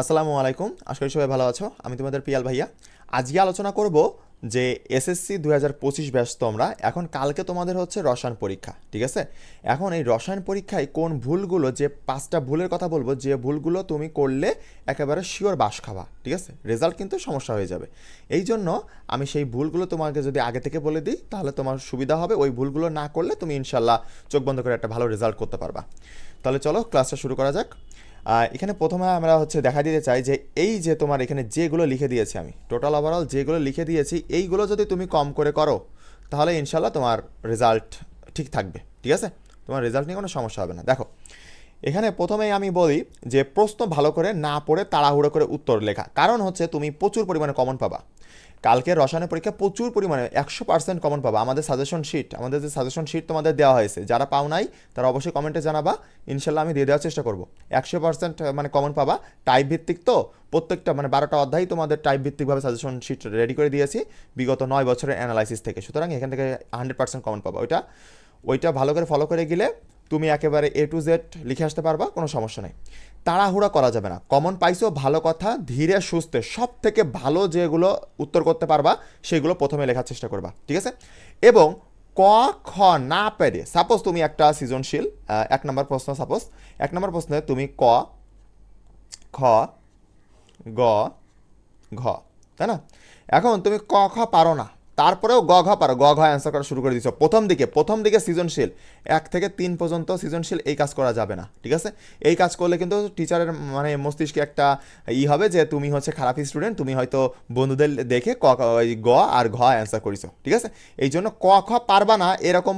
আসসালামু আলাইকুম। আশা করি সবাই ভালো আছো। আমি তোমাদের পিয়াল ভাইয়া। আজকে আলোচনা করব যে এসএসসি দু হাজার পঁচিশ ব্যাস তোমরা, এখন কালকে তোমাদের হচ্ছে রসায়ন পরীক্ষা, ঠিক আছে? এখন এই রসায়ন পরীক্ষায় কোন ভুলগুলো, যে পাঁচটা ভুলের কথা বলব, যে ভুলগুলো তুমি করলে একেবারে শিওর বাস খাওয়া ঠিক আছে? রেজাল্ট কিন্তু সমস্যা হয়ে যাবে। এই জন্য আমি সেই ভুলগুলো তোমাকে যদি আগে থেকে বলে দিই, তাহলে তোমার সুবিধা হবে। ওই ভুলগুলো না করলে তুমি ইনশাল্লাহ চোখ বন্ধ করে একটা ভালো রেজাল্ট করতে পারবা। তাহলে চলো ক্লাসটা শুরু করা যাক। এখানে প্রথমে আমরা হচ্ছে দেখা দিতে চাই যে এই যে তোমার এখানে যেগুলো লিখে দিয়েছি আমি টোটাল ওভারঅল যেগুলো লিখে দিয়েছি, এইগুলো যদি তুমি কম করে করো, তাহলে ইনশাল্লাহ তোমার রেজাল্ট ঠিক থাকবে, ঠিক আছে? তোমার রেজাল্ট নিয়ে কোনো সমস্যা হবে না। দেখো, এখানে প্রথমেই আমি বলি যে প্রশ্ন ভালো করে না পড়ে তাড়াহুড়ো করে উত্তর লেখা। কারণ হচ্ছে তুমি প্রচুর পরিমাণে কমন পাবা। কালকে রসায়নের পরীক্ষা প্রচুর পরিমাণে, একশো পার্সেন্ট কমন পাবা। আমাদের সাজেশন শিট আমাদের যে সাজেশন শিট তোমাদের দেওয়া হয়েছে, যারা পাও নাই, তারা অবশ্যই কমেন্টে জানাবা। ইনশাল্লাহ আমি দিয়ে দেওয়ার চেষ্টা করব। একশো পার্সেন্ট মানে কমন পাবা। টাইপ ভিত্তিক তো, প্রত্যেকটা মানে বারোটা অধ্যায় তোমাদের টাইপ ভিত্তিকভাবে সাজেশন শিট রেডি করে দিয়েছি, বিগত নয় বছরের অ্যানালাইসিস থেকে। সুতরাং এখান থেকে হান্ড্রেড পার্সেন্ট কমন পাবা ওইটা। ওইটা ভালো করে ফলো করে গেলে তুমি একেবারে এ টু জেড লিখে আসতে পারবা, কোনো সমস্যা নেই। তাড়াহুড়া করা যাবে না। কমন পাইছো, ভালো কথা, ধীরে সুস্থে সব থেকে ভালো যেগুলো উত্তর করতে পারবা, সেগুলো প্রথমে লেখার চেষ্টা করবা, ঠিক আছে? এবং ক, খ না পেরে সাপোজ তুমি একটা সৃজনশীল এক নম্বর প্রশ্ন সাপোজ এক নম্বর প্রশ্নে তুমি ক, খ, গ, ঘ, তাই না? এখন তুমি ক, খ পারো না তারপরেও গ ঘ পারো, গ ঘ অ্যান্সার করা শুরু করে দিছো। প্রথম দিকে প্রথম দিকে সৃজনশীল, এক থেকে তিন পর্যন্ত সৃজনশীল এই কাজ করা যাবে না, ঠিক আছে? এই কাজ করলে কিন্তু টিচারের মানে মস্তিষ্কে একটা ই হবে যে তুমি হচ্ছে খারাপ স্টুডেন্ট তুমি হয়তো বন্ধুদের দেখে ক গ আর ঘ অ্যান্সার করিছো, ঠিক আছে? এই জন্য ক, খ পারবা না, এরকম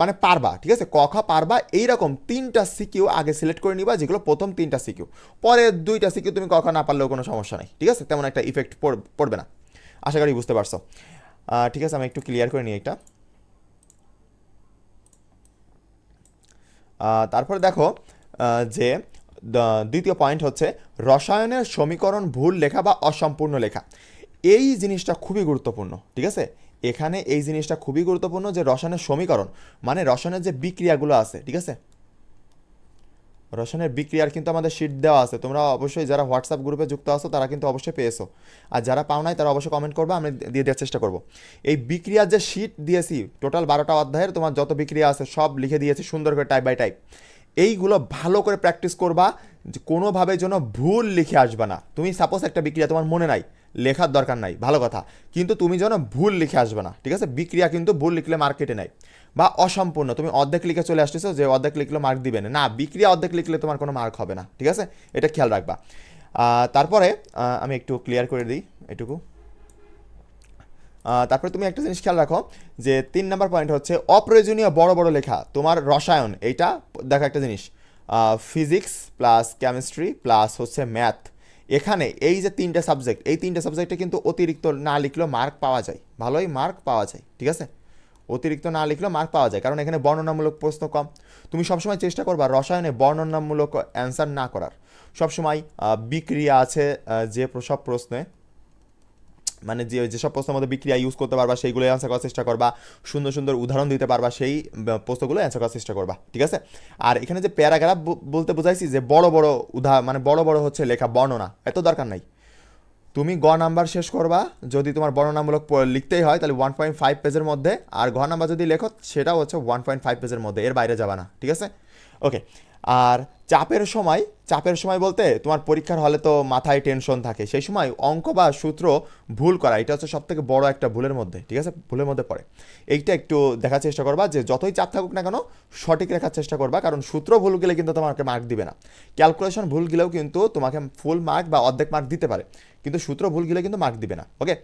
মানে পারবা, ঠিক আছে? ক, খ পারবা, এইরকম তিনটা সিকিউ আগে সিলেক্ট করে নিবা, যেগুলো প্রথম তিনটা সিকিউ। পরে দুইটা সিকিউ তুমি ক, খ না পারলেও কোনো সমস্যা নাই, ঠিক আছে? তেমন একটা ইফেক্ট পড়বে না। আশা করি বুঝতে পারছ। ঠিক আছে, আমি একটু ক্লিয়ার করে নিই এটা। তারপরে দেখো যে দ্বিতীয় পয়েন্ট হচ্ছে রসায়নের সমীকরণ ভুল লেখা বা অসম্পূর্ণ লেখা। এই জিনিসটা খুবই গুরুত্বপূর্ণ, ঠিক আছে? এখানে এই জিনিসটা খুবই গুরুত্বপূর্ণ যে রসায়নের সমীকরণ মানে রসায়নের যে বিক্রিয়াগুলো আছে, ঠিক আছে? রসায়নের বিক্রিয়ার কিন্তু আমাদের শিট দেওয়া আছে। তোমরা অবশ্যই যারা হোয়াটসঅ্যাপ গ্রুপে যুক্ত আছো, তারা কিন্তু অবশ্যই পেয়েছ। আর যারা পাও নাই, তারা অবশ্যই কমেন্ট করবে, আমি দিয়ে দেওয়ার চেষ্টা করব। এই বিক্রিয়ার যে শিট দিয়েছি টোটাল বারোটা অধ্যায়ের, তোমার যত বিক্রিয়া আছে, সব লিখে দিয়েছি সুন্দর করে টাইপ বাই টাইপ এইগুলো ভালো করে প্র্যাকটিস করবা কোনোভাবে যেন ভুল লিখে আসবে না। তুমি সাপোজ একটা বিক্রিয়া তোমার মনে নাই লেখার দরকার নাই, ভালো কথা। কিন্তু তুমি যেন ভুল লিখে আসবে না, ঠিক আছে? বিক্রিয়া কিন্তু ভুল লিখলে মার্কেটে নাই। বা অসম্পূর্ণ, তুমি অর্ধেক লিখে চলে আসতেছো যে অর্ধেক লিখলে মার্ক দিবে না। বিক্রিয়া অর্ধেক লিখলে তোমার কোনো মার্ক হবে না, ঠিক আছে? এটা খেয়াল রাখবা। তারপরে আমি একটু ক্লিয়ার করে দিই এটুকু। তারপরে তুমি একটা জিনিস খেয়াল রাখো যে তিন নাম্বার পয়েন্ট হচ্ছে অপ্রয়োজনীয় বড় বড় লেখা, তোমার রসায়ন, এইটা, দেখো একটা জিনিস। ফিজিক্স প্লাস কেমিস্ট্রি প্লাস হচ্ছে ম্যাথ এখানে এই যে তিনটে সাবজেক্ট এই তিনটে সাবজেক্টে কিন্তু অতিরিক্ত না লিখলেও মার্ক পাওয়া যায়। ভালোই মার্ক পাওয়া যায়, ঠিক আছে? অতিরিক্ত না লিখলেও মার্ক পাওয়া যায়, কারণ এখানে বর্ণনামূলক প্রশ্ন কম। তুমি সবসময় চেষ্টা করবা রসায়নে বর্ণনামূলক অ্যান্সার না করার। সবসময় বিক্রিয়া আছে যে সব প্রশ্নে মানে যে যেসব প্রশ্নের মধ্যে বিক্রিয়া ইউজ করতে পারবা সেইগুলো অ্যান্সার করার চেষ্টা করবা, সুন্দর সুন্দর উদাহরণ দিতে পারবা, সেই প্রশ্নগুলো অ্যান্সার করার চেষ্টা করবা, ঠিক আছে? আর এখানে যে প্যারাগ্রাফ বলতে বোঝাইছি যে বড় বড় উদাহ মানে বড় বড় হচ্ছে লেখা বর্ণনা, এত দরকার নাই। তুমি গ নাম্বার শেষ করবা, যদি তোমার বর্ণনামূলক লিখতেই হয়, তাহলে ওয়ান পয়েন্ট ফাইভ পেজের মধ্যে, আর ঘ নাম্বার যদি লেখো, সেটাও হচ্ছে ওয়ান পয়েন্ট ফাইভ পেজের মধ্যে, এর বাইরে যাবা না, ঠিক আছে? ওকে আর চাপের সময় চাপের সময় বলতে তোমার পরীক্ষার হলে তো মাথায় টেনশন থাকে। সেই সময় অঙ্ক বা সূত্র ভুল করা, এটা হচ্ছে সবথেকে বড় একটা ভুলের মধ্যে, ঠিক আছে? ভুলের মধ্যে পড়ে। এইটা একটু দেখার চেষ্টা করবা যে যতই চাপ থাকুক না কেন, সঠিক রাখার চেষ্টা করবা, কারণ সূত্র ভুল গেলে কিন্তু তোমাকে মার্ক দিবে না। ক্যালকুলেশন ভুল গেলেও কিন্তু তোমাকে ফুল মার্ক বা অর্ধেক মার্ক দিতে পারে। কিন্তু সূত্র ভুল গেলে কিন্তু মার্ক দিবে না ওকে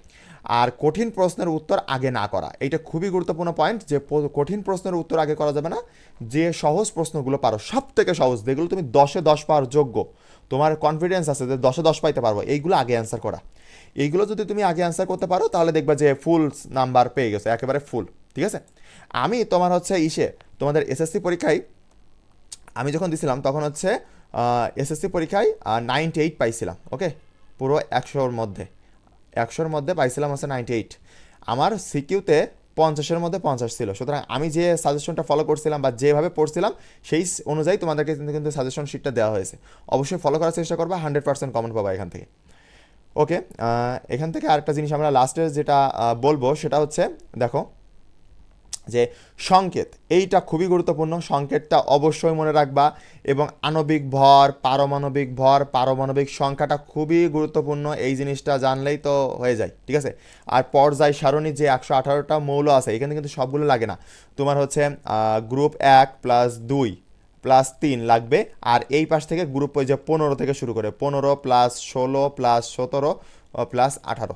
আর কঠিন প্রশ্নের উত্তর আগে না করা এটা খুবই গুরুত্বপূর্ণ পয়েন্ট যে কঠিন প্রশ্নের উত্তর আগে করা যাবে না, যে সহজ প্রশ্নগুলো পারো সব থেকে সহজ, যেগুলো তুমি দশে দশ পাওয়ার যোগ্য, তোমার কনফিডেন্স আছে যে দশে দশ পাইতে পারব, এইগুলো আগে অ্যান্সার করা। এইগুলো যদি তুমি আগে অ্যান্সার করতে পারো, তাহলে দেখবা যে ফুল নাম্বার পেয়ে গেছে, একেবারে ফুল ঠিক আছে? আমি তোমার হচ্ছে ইসে, তোমাদের এসএসসি পরীক্ষায়, আমি যখন দিছিলাম, তখন হচ্ছে এসএসসি পরীক্ষায় নাইনটি এইট পাইছিলাম ওকে পুরো একশোর মধ্যে। একশোর মধ্যে পাইছিলাম হচ্ছে নাইনটি এইট আমার সিকিউতে পঞ্চাশের মধ্যে পঞ্চাশ ছিল। সুতরাং আমি যে সাজেশনটা ফলো করছিলাম বা যেভাবে পড়ছিলাম, সেই অনুযায়ী তোমাদেরকে কিন্তু সাজেশন শিটটা দেওয়া হয়েছে। অবশ্যই ফলো করার চেষ্টা করবা হান্ড্রেড পার্সেন্ট কমেন্ট পাবা এখান থেকে। ওকে এখান থেকে আরেকটা জিনিস আমরা লাস্টের যেটা বলব, সেটা হচ্ছে, দেখো যে সংকেত, এইটা খুবই গুরুত্বপূর্ণ। সংকেতটা অবশ্যই মনে রাখবা এবং আণবিক ভর, পারমাণবিক ভর, পারমাণবিক সংখ্যাটা খুবই গুরুত্বপূর্ণ। এই জিনিসটা জানলেই তো হয়ে যায়, ঠিক আছে? আর পর্যায় সারণী যে একশো আঠারোটা মৌল আছে, এখানে কিন্তু সবগুলো লাগে না। তোমার হচ্ছে গ্রুপ এক প্লাস দুই প্লাস তিন লাগবে, আর এই পাশ থেকে গ্রুপ যে পনেরো থেকে শুরু করে, পনেরো প্লাস ষোলো প্লাস সতেরো প্লাস আঠারো,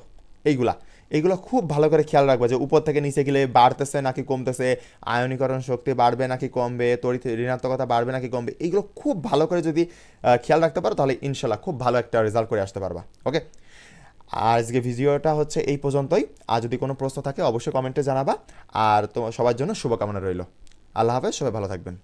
এইগুলা। এইগুলো খুব ভালো করে খেয়াল রাখবে যে উপর থেকে নিচে গেলে বাড়তেছে নাকি কমতেছে, আয়নীকরণ শক্তি বাড়বে নাকি কমবে, তড়িৎ ঋণাত্মকতা বাড়বে নাকি কমবে এইগুলো খুব ভালো করে যদি খেয়াল রাখতে পারো তাহলে ইনশাল্লাহ খুব ভালো একটা রেজাল্ট করে আসতে পারবা ওকে আর আজকে ভিডিওটা হচ্ছে এই পর্যন্তই। আর যদি কোনো প্রশ্ন থাকে অবশ্যই কমেন্টে জানাবা। আর তো সবার জন্য শুভকামনা রইল। আল্লাহ হাফেজ, সবাই ভালো থাকবেন।